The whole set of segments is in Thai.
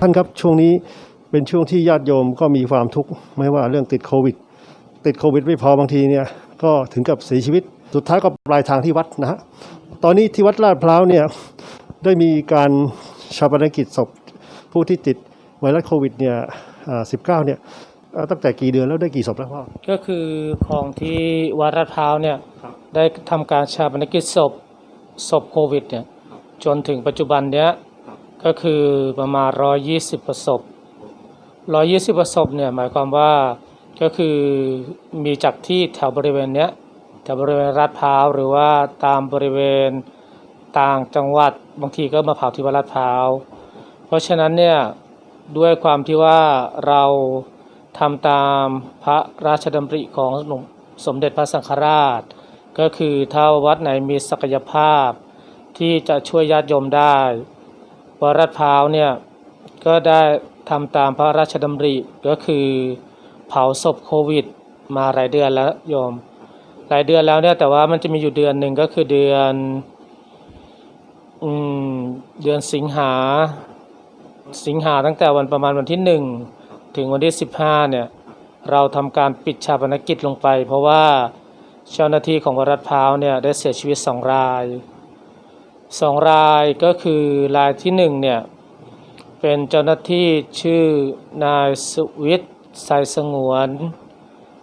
ท่านครับช่วงนี้เป็นช่วงที่ญาติโยมก็มีความทุกข์ไม่ว่าเรื่องติดโควิด ติดโควิดไม่พอบางทีเนี่ยก็ถึงกับเสียชีวิต สุดท้ายก็ปลายทางที่วัดนะฮะตอนนี้ที่วัดลาดพร้าวเนี่ยได้มีการชาปนกิจศพผู้ที่ติดไวรัสโควิดเนี่ยอ่า19เนี่ยเอ่อตั้งแต่กี่เดือนแล้วได้กี่ศพแล้วพ่อ ก็คือของที่วัดลาดพร้าวเนี่ยครับได้ทำการชาปนกิจศพศพโควิดเนี่ยจนถึงปัจจุบันเนี้ย ก็คือประมาณ 120ประศพ120ประศพเนี่ยหมายความว่าก็คือมีจากที่แถวบริเวณเนี้ยแถวบริเวณลาดพร้าวหรือว่าตามบริเวณต่างจังหวัดบางทีก็มาเผาที่วัดลาดพร้าวเพราะฉะนั้นเนี่ยด้วยความที่ว่าเราทำตามพระราชดำริของหลวงสมเด็จพระสังฆราช ก็คือถ้าวัดไหนมีศักยภาพที่จะช่วยญาติโยมได้ วัดลาดพร้าวเนี่ยก็ได้ทำตามพระราชดำริก็คือเผาศพโควิด มาหลายเดือนแล้วโยม หลายเดือนแล้วเนี่ยแต่ว่ามันจะมีอยู่เดือนหนึ่งก็คือเดือนอืมเดือนสิงหาสิงหาตั้งแต่วันประมาณวันที่หนึ่งถึงวันที่สิบห้าเนี่ยเราทำการปิดชาปนกิจลงไป เพราะว่าเจ้าหน้าที่ของวัดลาดพร้าวเนี่ยได้เสียชีวิตสองราย สองรายก็คือรายที่หนึ่งเนี่ยเป็นเจ้าหน้าที่ชื่อนายสุวิทย์ไซสงวน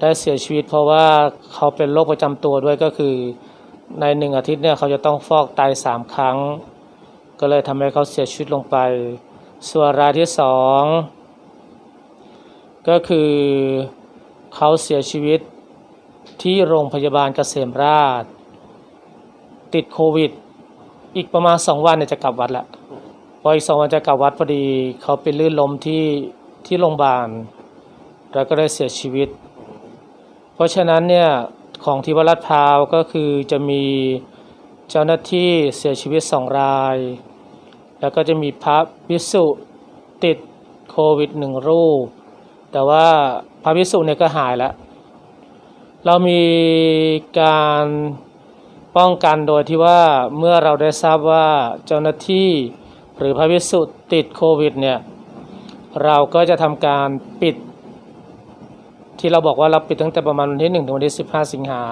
ได้เสียชีวิตเพราะว่าเขาเป็นโรคประจำตัวด้วยก็คือในหนึ่งอาทิตย์เนี่ยเขาจะต้องฟอกไตสามครั้ง ก็เลยทำให้เขาเสียชีวิตลงไป ส่วนรายที่สองก็คือเขาเสียชีวิตที่โรงพยาบาลเกษมราช ติดโควิด อีกประมาณสองวันเนี่ยจะกลับวัดละพออีกสองวันจะกลับวัดพอดีเขาไปลื่นล้มที่ที่โรงพยาบาลแล้วก็ได้เสียชีวิต เพราะฉะนั้นเนี่ยของที่วัดลาดพร้าวก็คือจะมีเจ้าหน้าที่เสียชีวิตสองราย แล้วก็จะมีพระภิกษุติดโควิดหนึ่งรูป แต่ว่าพระภิกษุเนี่ยก็หายแล้ว เรามีการ ป้องกันโดยที่ว่าเมื่อเราได้ทราบว่าเจ้าหน้าที่หรือพระภิกษุติดโควิดเนี่ยเราก็จะทำการปิด ที่เราบอกว่าเราปิดตั้งแต่ประมาณวันที่1ถึงวันที่ 15 สิงหา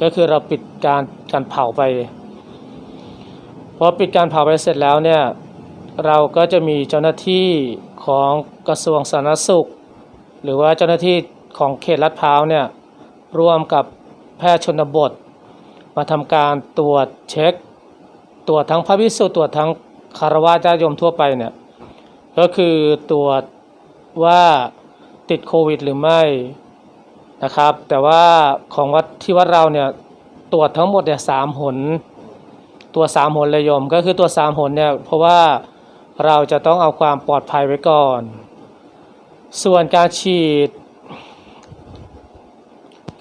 ก็คือเราปิดการการเผาไปพอปิดการเผาไปเสร็จแล้วเนี่ยเราก็จะมีเจ้าหน้าที่ของกระทรวงสาธารณสุข หรือว่าเจ้าหน้าที่ของเขตลาดพร้าวเนี่ยร่วมกับแพทย์ชนบท มาทำการตรวจเช็ค ตรวจทั้งพระภิกษุตรวจทั้งคารวะญาติโยมทั่วไปเนี่ยก็คือตรวจว่าติดโควิดหรือไม่นะครับ แต่ว่าของวัดที่วัดเราเนี่ยตรวจทั้งหมดเนี่ยสามหนตัวสามหนเลยโยมก็คือตัวสามหนเนี่ยเพราะว่าเราจะต้องเอาความปลอดภัยไว้ก่อน ส่วนการฉีด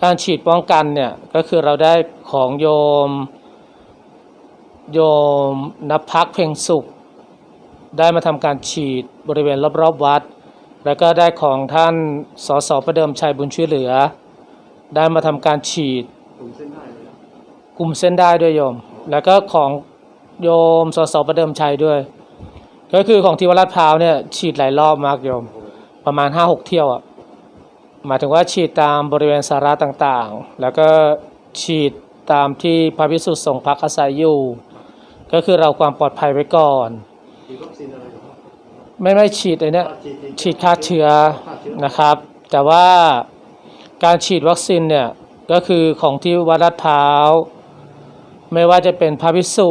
การฉีดป้องกันเนี่ยก็คือเราได้ของโยม โยมนภักเพ่งสุข ได้มาทำการฉีดบริเวณรอบๆวัด แล้วก็ได้ของท่านสสประเดิมชัยบุญช่วยเหลือ ได้มาทำการฉีดกลุ่มเส้นได้ด้วยโยม แล้วก็ของโยมสสประเดิมชัยด้วย ก็คือของที่วัดลาดพร้าวเนี่ยฉีดหลายรอบมากโยม ประมาณห้าหกเที่ยวอะ หมายถึงว่าฉีดตามบริเวณสาระต่างๆ แล้วก็ฉีดตามที่พระพิสุทธิ์ทรงพักอาศัยอยู่ ก็คือเราความปลอดภัยไว้ก่อน ไม่ไม่ฉีดไอ้เนี่ยฉีดฆ่าเชื้อนะครับ แต่ว่าการฉีดวัคซีนเนี่ยก็คือของที่วัดลาดพร้าว ไม่ว่าจะเป็นพระภิกษุ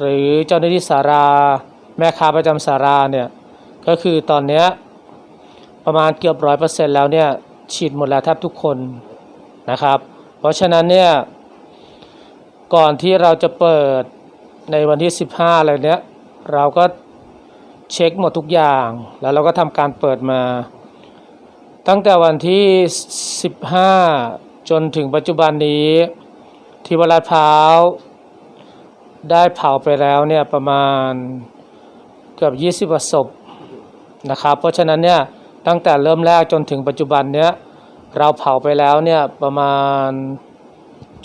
หรือเจ้าหน้าที่สารา แม่ค้าประจำสาราเนี่ยก็คือตอนเนี้ยประมาณเกือบร้อยเปอร์เซ็นต์แล้วเนี่ย ฉีดหมดแล้วแทบทุกคนนะครับ เพราะฉะนั้นเนี่ยก่อนที่เราจะเปิดในวันที่ 15 อะไรเนี้ยเราก็เช็คหมดทุกอย่าง แล้วเราก็ทำการเปิดมา ตั้งแต่วันที่ 15 จนถึงปัจจุบันนี้ ที่วลาดพร้าวได้เผาไปแล้วเนี่ยประมาณเกือบ 20ศพนะครับ เพราะฉะนั้นเนี่ย ตั้งแต่เริ่มแรกจนถึงปัจจุบันเนี้ยเราเผาไปแล้วเนี่ยประมาณ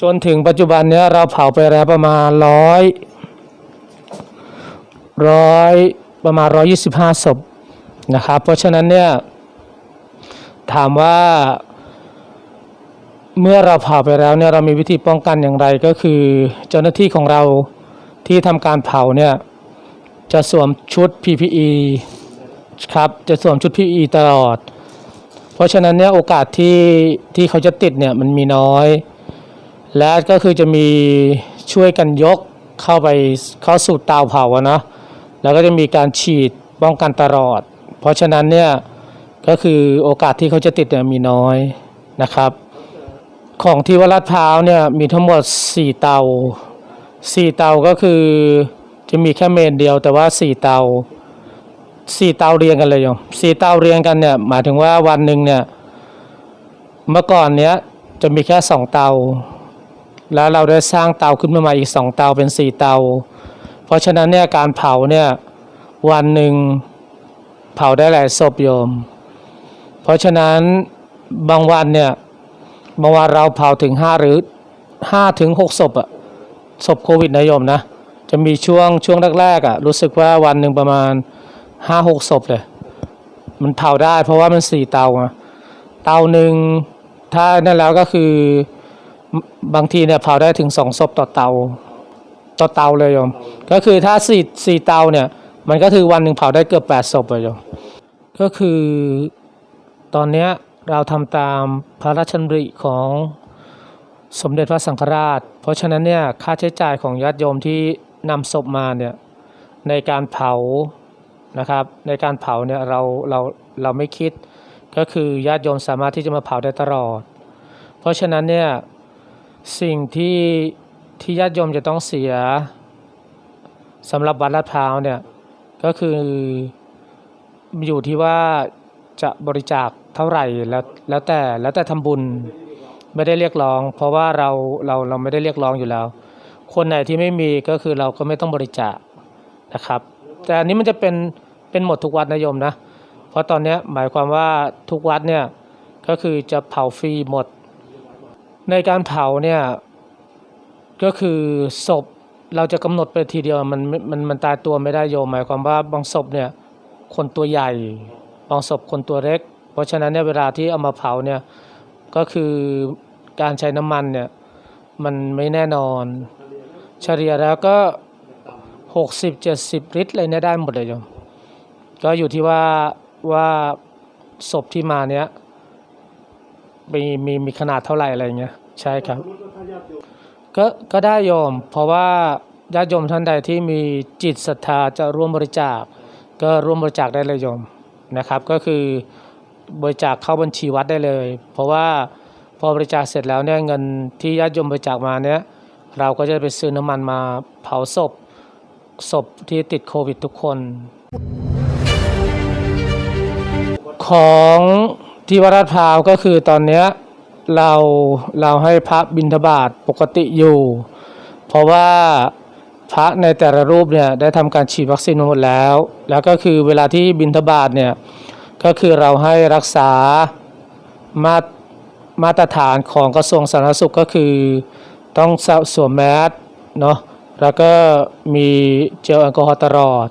จนถึงปัจจุบันเนี้ยเราเผาไปแล้วประมาณร้อยร้อยประมาณ125ศพนะครับ เพราะฉะนั้นเนี่ยถามว่าเมื่อเราเผาไปแล้วเนี่ยเรามีวิธีป้องกันอย่างไรก็คือ เจ้าหน้าที่ของเราที่ทำการเผาเนี่ยจะสวมชุด PPE ครับจะสวมชุด PE ตลอด เพราะฉะนั้นเนี่ยโอกาสที่ที่เขาจะติดเนี่ยมันมีน้อย และก็คือจะมีช่วยกันยกเข้าไปเข้าสู่เตาเผาเนาะแล้วก็จะมีการฉีดป้องกันตลอด เพราะฉะนั้นเนี่ยก็คือโอกาสที่เขาจะติดเนี่ยมีน้อยนะครับ ของที่วัดลาดพร้าวเนี่ยมีทั้งหมด 4 เตา 4 เตาก็คือจะมีแค่เมนเดียวแต่ว่า 4 เตา 4เตาเรียงกันเลยโยม4เตาเรียงกันเนี่ยหมายถึงว่าวันหนึ่งเนี่ยเมื่อก่อนเนี้ยจะมีแค่2เตา แล้วเราได้สร้างเตาขึ้นมาใหม่อีก2เตาเป็น4เตา เพราะฉะนั้นเนี่ยการเผาเนี่ยวันหนึ่งเผาได้หลายศพโยม เพราะฉะนั้นบางวันเนี่ยเมื่อวานเราเผาถึงห้าหรือห้าถึงหกศพอะศพโควิดนะโยมนะจะมีช่วงช่วงแรกๆอะรู้สึกว่าวันหนึ่งประมาณ ห้าหกศพเลยมันเผาได้เพราะว่ามันสี่เตาอะเตาหนึ่งถ้านั่นแล้วก็คือบางทีเนี่ยเผาได้ถึงสองศพต่อเตา ต่อเตาเลยโยม ก็คือถ้าสี่สี่เตาเนี่ย มันก็คือวันหนึ่งเผาได้เกือบแปดศพเลยโยม ก็คือตอนเนี้ยเราทำตามพระราชดำริของสมเด็จพระสังฆราช เพราะฉะนั้นเนี่ยค่าใช้จ่ายของญาติโยมที่นำศพมาเนี่ยในการเผา นะครับ ในการเผาเนี่ยเราเราเราไม่คิด ก็คือญาติโยมสามารถที่จะมาเผาได้ตลอด เพราะฉะนั้นเนี่ยสิ่งที่ที่ญาติโยมจะต้องเสียสำหรับวัดลาดพร้าวเนี่ยก็คืออยู่ที่ว่าจะบริจาคเท่าไหร่แล้วแล้วแต่แล้วแต่ทำบุญไม่ได้เรียกร้อง เพราะว่าเราเราเราไม่ได้เรียกร้องอยู่แล้ว คนไหนที่ไม่มีก็คือเราก็ไม่ต้องบริจาคนะครับ แต่อันนี้มันจะเป็นเป็นหมดทุกวัดนะโยมนะ เพราะตอนนี้หมายความว่าทุกวัดเนี่ยก็คือจะเผาฟรีหมด ในการเผาเนี่ยก็คือศพเราจะกำหนดไปทีเดียวมันมันมันมันตายตัวไม่ได้โยมหมายความว่าบางศพเนี่ยคนตัวใหญ่ บางศพคนตัวเล็ก เพราะฉะนั้นเนี่ยเวลาที่เอามาเผาเนี่ยก็คือการใช้น้ำมันเนี่ยมันไม่แน่นอน เฉลี่ยแล้วก็ หกสิบเจ็ดสิบลิตรอะไรเนี่ยได้หมดเลยโยมก็อยู่ที่ว่าว่าศพที่มาเนี้ยมีมีมีขนาดเท่าไหร่อะไรเงี้ยใช่ครับ ก็ก็ได้โยม เพราะว่าญาติโยมท่านใดที่มีจิตศรัทธาจะร่วมบริจาค ก็ร่วมบริจาคได้เลยโยมนะครับ ก็คือบริจาคเข้าบัญชีวัดได้เลย เพราะว่าพอบริจาคเสร็จแล้วเนี่ยเงินที่ญาติโยมบริจาคมาเนี่ยเราก็จะไปซื้อน้ำมันมาเผาศพ ศพที่ติดโควิดทุกคน ของที่วัดลาดพร้าวก็คือตอนนี้เราเราให้พระบิณฑบาตปกติอยู่ เพราะว่าพระในแต่ละรูปเนี่ยได้ทำการฉีดวัคซีนหมดแล้ว แล้วก็คือเวลาที่บิณฑบาตเนี่ยก็คือเราให้รักษามามาตรฐานของกระทรวงสาธารณสุขก็คือต้องสวมแมสเนาะ แล้วก็มีเจลแอลกอฮอล์ตลอด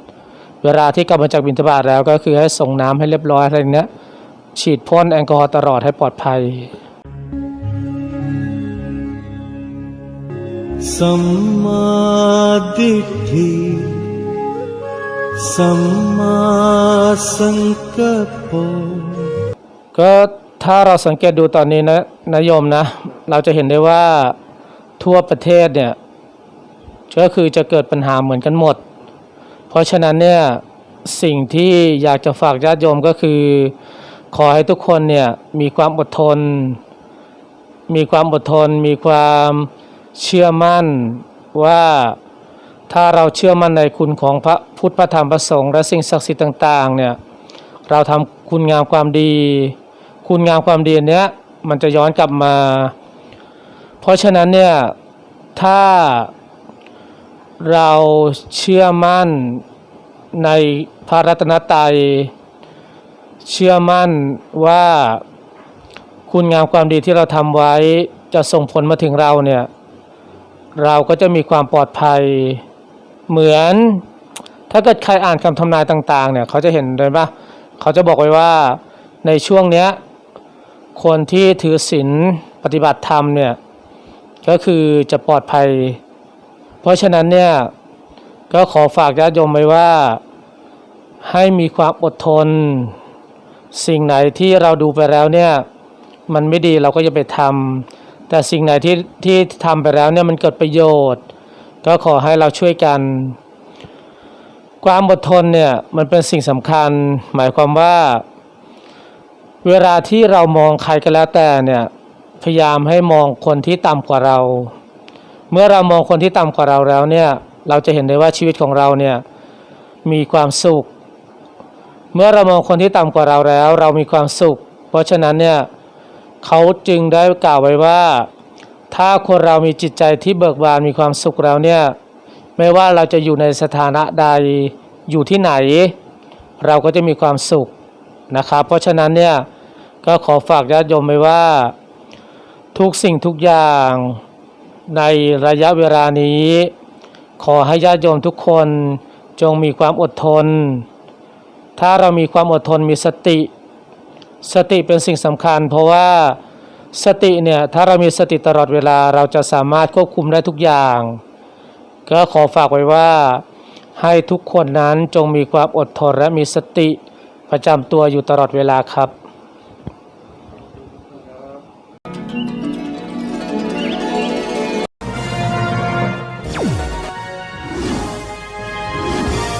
เวลาที่กลับมาจากบิณฑบาตแล้วก็คือให้ส่งน้ำให้เรียบร้อยอะไรอย่างเนี้ยฉีดพ่นแอลกอฮอล์ตลอดให้ปลอดภัย สัมมาดิฏฐิสัมมาสังกัปปะก็ถ้าเราสังเกตดูตอนนี้นะนายโยมนะ เราจะเห็นได้ว่าทั่วประเทศเนี่ย ก็คือจะเกิดปัญหาเหมือนกันหมด เพราะฉะนั้นเนี่ยสิ่งที่อยากจะฝากญาติโยมก็คือ ขอให้ทุกคนเนี่ยมีความอดทน มีความอดทน มีความเชื่อมั่นว่าถ้าเราเชื่อมั่นในคุณของพระพุทธพระธรรมพระสงฆ์และสิ่งศักดิ์สิทธิ์ต่างๆเนี่ยเราทำคุณงามความดี คุณงามความดีเนี้ยมันจะย้อนกลับมา เพราะฉะนั้นเนี่ยถ้า เราเชื่อมั่นในพระรัตนตรัย เชื่อมั่นว่าคุณงามความดีที่เราทำไว้จะส่งผลมาถึงเราเนี่ย เราก็จะมีความปลอดภัยเหมือนถ้าเกิดใครอ่านคำทำนายต่าง ๆ เนี่ย เขาจะเห็นเลยว่าเขาจะบอกไว้ว่าในช่วงเนี้ยคนที่ถือศีลปฏิบัติธรรมเนี่ย ก็คือจะปลอดภัย เพราะฉะนั้นเนี่ยก็ขอฝากญาติโยมไว้ว่าให้มีความอดทน สิ่งไหนที่เราดูไปแล้วเนี่ยมันไม่ดีเราก็จะไปทำแต่สิ่งไหนที่ที่ทำไปแล้วเนี่ยมันเกิดประโยชน์ ก็ขอให้เราช่วยกัน ความอดทนเนี่ยมันเป็นสิ่งสำคัญ หมายความว่า เวลาที่เรามองใครก็แล้วแต่เนี่ยพยายามให้มองคนที่ต่ำกว่าเรา เมื่อเรามองคนที่ต่ำกว่าเราแล้วเนี่ยเราจะเห็นได้ว่าชีวิตของเราเนี่ยมีความสุข เมื่อเรามองคนที่ต่ำกว่าเราแล้ว เรามีความสุข เพราะฉะนั้นเนี่ยเขาจึงได้กล่าวไว้ว่า ถ้าคนเรามีจิตใจที่เบิกบานมีความสุขแล้วเนี่ยไม่ว่าเราจะอยู่ในสถานะใดอยู่ที่ไหน เราก็จะมีความสุขนะครับเพราะฉะนั้นเนี่ยก็ขอฝากญาติโยมไว้ว่า ทุกสิ่งทุกอย่าง ในระยะเวลานี้ ขอให้ญาติโยมทุกคนจงมีความอดทน ถ้าเรามีความอดทนมีสติ สติเป็นสิ่งสำคัญ เพราะว่าสติเนี่ยถ้าเรามีสติตลอดเวลาเราจะสามารถควบคุมได้ทุกอย่าง ก็ขอฝากไว้ว่าให้ทุกคนนั้นจงมีความอดทนและมีสติประจำตัวอยู่ตลอดเวลาครับ